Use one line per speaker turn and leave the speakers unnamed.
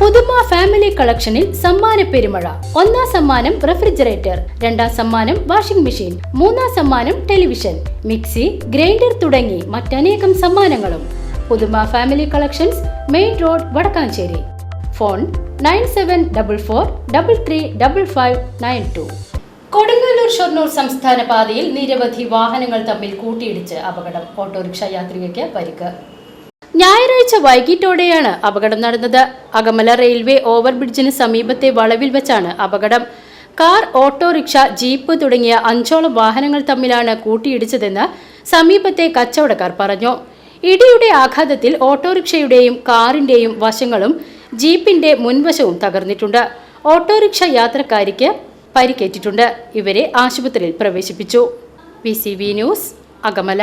പുതുമ ഫാമിലി കളക്ഷനിൽ സമ്മാന പെരുമഴ. ഒന്നാം സമ്മാനം റെഫ്രിജറേറ്റർ രണ്ടാം സമ്മാനം വാഷിംഗ് മെഷീൻ മൂന്നാം സമ്മാനം ടെലിവിഷൻ മിക്സി ഗ്രൈൻഡർ തുടങ്ങി മറ്റനേകം സമ്മാനങ്ങളും. Puthuma family collections main road Vadakkanchery. Phone nine seven double four double three double five nine two. Kodungallur Shoranur സംസ്ഥാന പാതയിൽ നിരവധി വാഹനങ്ങൾ തമ്മിൽ കൂട്ടിയിടിച്ച് അപകടം. ഓട്ടോറിക്ഷ യാത്രികയ്ക്ക് പരിക്ക്. ഞായറാഴ്ച വൈകിട്ടോടെയാണ് അപകടം നടന്നത്. അകമല റെയിൽവേ ഓവർബ്രിഡ്ജിന് സമീപത്തെ വളവിൽ വെച്ചാണ് അപകടം. കാർ ഓട്ടോറിക്ഷ ജീപ്പ് തുടങ്ങിയ അഞ്ചോളം വാഹനങ്ങൾ തമ്മിലാണ് കൂട്ടിയിടിച്ചതെന്ന് സമീപത്തെ കച്ചവടക്കാർ പറഞ്ഞു. ഇടിയുടെ ആഘാതത്തിൽ ഓട്ടോറിക്ഷയുടെയും കാറിന്റെയും വശങ്ങളും ജീപ്പിന്റെ മുൻവശവും തകർന്നിട്ടുണ്ട്. ഓട്ടോറിക്ഷ യാത്രക്കാരിക്ക് പരിക്കേറ്റിട്ടുണ്ട്. ഇവരെ ആശുപത്രിയിൽ പ്രവേശിപ്പിച്ചു. V News Akamala.